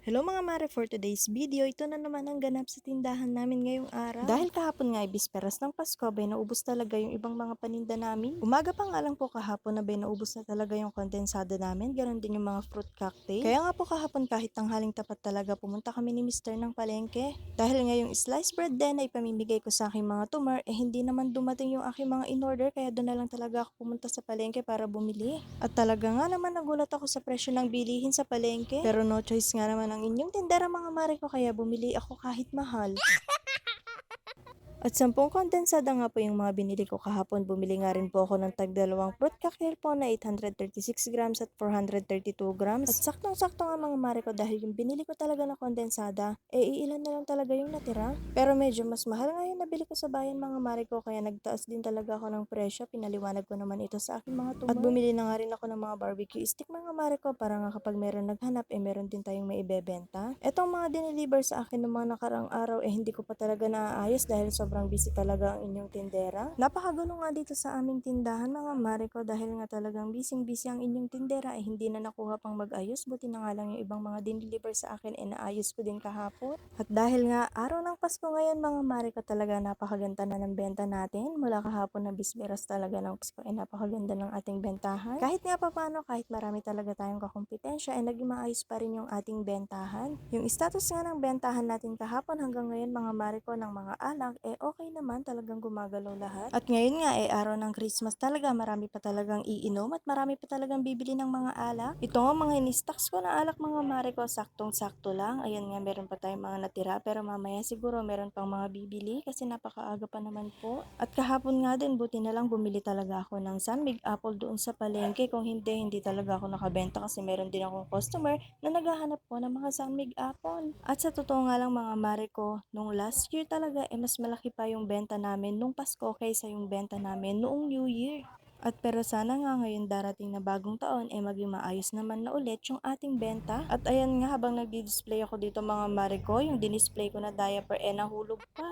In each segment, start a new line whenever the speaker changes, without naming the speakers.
Hello mga mare, for today's video, ito na naman ang ganap sa tindahan namin ngayong araw. Dahil kahapon nga ay bisperas ng Pasko, bay naubos talaga yung ibang mga paninda namin. Umaga pa nga lang po kahapon na bay naubos na talaga yung kondensado namin, ganon din yung mga fruit cocktail. Kaya nga po kahapon kahit tanghaling tapat talaga, pumunta kami ni Mr. ng palengke. Dahil nga yung sliced bread din ay pamimigay ko sa aking mga tumor, eh hindi naman dumating yung aking mga in-order, kaya doon na lang talaga ako pumunta sa palengke para bumili. At talaga nga naman nagulat ako sa presyo ng bilihin sa palengke. Pero no choice nga naman ang inyong tindera mga mare ko kaya bumili ako kahit mahal. At 10 kondensada nga po yung mga binili ko kahapon. Bumili nga rin po ako ng tag dalawang fruit cocktail po na 836 grams at 432 grams. At saktong-sakto nga mga mare ko dahil yung binili ko talaga na kondensada, eh iilan na lang talaga yung natira. Pero medyo mas mahal nga yung nabili ko sa bayan mga mare ko kaya nagtaas din talaga ako ng presyo. Pinaliwanag ko naman ito sa aking mga tumor. At bumili na nga rin ako ng mga barbecue stick mga mare ko para nga kapag meron naghanap eh meron din tayong may ibebenta. Etong mga dineliver sa akin ng mga nakarang araw eh hindi ko pa talaga naaayos dahil sobrang busy talaga ang inyong tindera. Napakagulo nga dito sa aming tindahan mga mare ko dahil nga talagang busy-busy ang inyong tindera eh hindi na nakuha pang mag-ayos. Buti na nga lang yung ibang mga dineliver sa akin eh naayos ko din kahapon. At dahil nga araw ng Pasko ngayon mga mare ko talaga napakaganda na ng benta natin. Mula kahapon na bisberas talaga ng Pasko eh napakaganda ng ating bentahan. Kahit nga papano kahit marami talaga tayong kakumpetensya eh naging maayos pa rin yung ating bentahan. Yung status nga ng bentahan natin kahapon hanggang ngayon mga mare ko ng mga alak eh okay naman talagang gumagalaw lahat. At ngayon nga eh araw ng Christmas talaga marami pa talagang iinom at marami pa talagang bibili ng mga alak. Ito nga mga in-stocks ko na alak mga mare ko saktong-sakto lang. Ayan nga meron pa tayong mga natira pero mamaya siguro meron pang mga bibili kasi napakaaga pa naman po. At kahapon nga din buti na lang bumili talaga ako ng Sunbig Apple doon sa palengke. Kung hindi, hindi talaga ako nakabenta kasi meron din akong customer na naghahanap po ng mga Sunbig Apple. At sa totoo nga lang mga mare ko, nung last year talaga eh mas malaki pa yung benta namin nung Pasko kaysa yung benta namin noong New Year. At pero sana nga ngayon darating na bagong taon eh maging maayos naman na ulit yung ating benta. At ayan nga habang nagdi-display ako dito mga mare ko, yung dinisplay ko na diaper eh nahulog pa.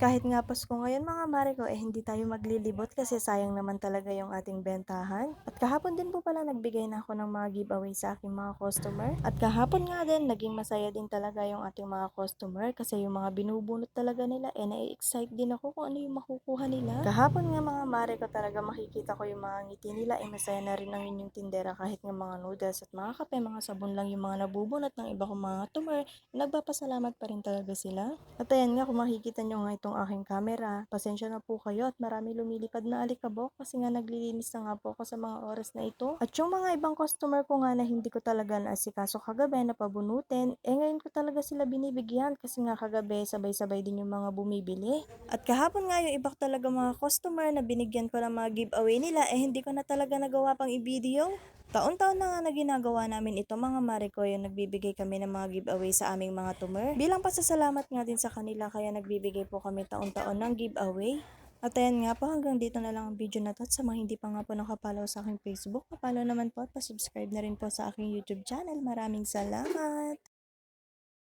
Kahit nga Pasko ngayon mga mare ko, eh hindi tayo maglilibot kasi sayang naman talaga yung ating bentahan. At kahapon din po pala nagbigay na ako ng mga giveaway sa aking mga customer. At kahapon nga din, naging masaya din talaga yung ating mga customer kasi yung mga binubunot talaga nila, eh na-excite din ako kung ano yung makukuha nila. Kahapon nga mga mare ko talaga makikita ko yung mga ngiti nila, eh masaya na rin ang inyong tindera kahit nga mga noodles at mga kape, mga sabon lang yung mga nabubunot ng iba kong mga tumer, nagpapasalamat pa rin talaga sila. At ayan nga, kung makikita nyo nga itong aking camera, pasensya na po kayo at marami lumilipad na alikabok kasi nga naglilinis na nga po ako sa mga oras na ito. At yung mga ibang customer ko nga na hindi ko talaga naasikaso kagabi na pabunutin, eh ngayon ko talaga sila binibigyan kasi nga kagabi sabay-sabay din yung mga bumibili. At kahapon nga yung iba talaga mga customer na binigyan ko ng mga giveaway nila, eh hindi ko na talaga nagawa pang i-video. Taon-taon na nga na ginagawa namin ito mga mare ko yung nagbibigay kami ng mga giveaway sa aming mga tumer. Bilang pasasalamat nga din sa kanila kaya nagbibigay po kami taon-taon ng giveaway. At ayan nga po hanggang dito na lang ang video na to at sa mga hindi pa nga po nakapalaw sa aking Facebook, papalaw naman po at pasubscribe na rin po sa aking YouTube channel. Maraming salamat!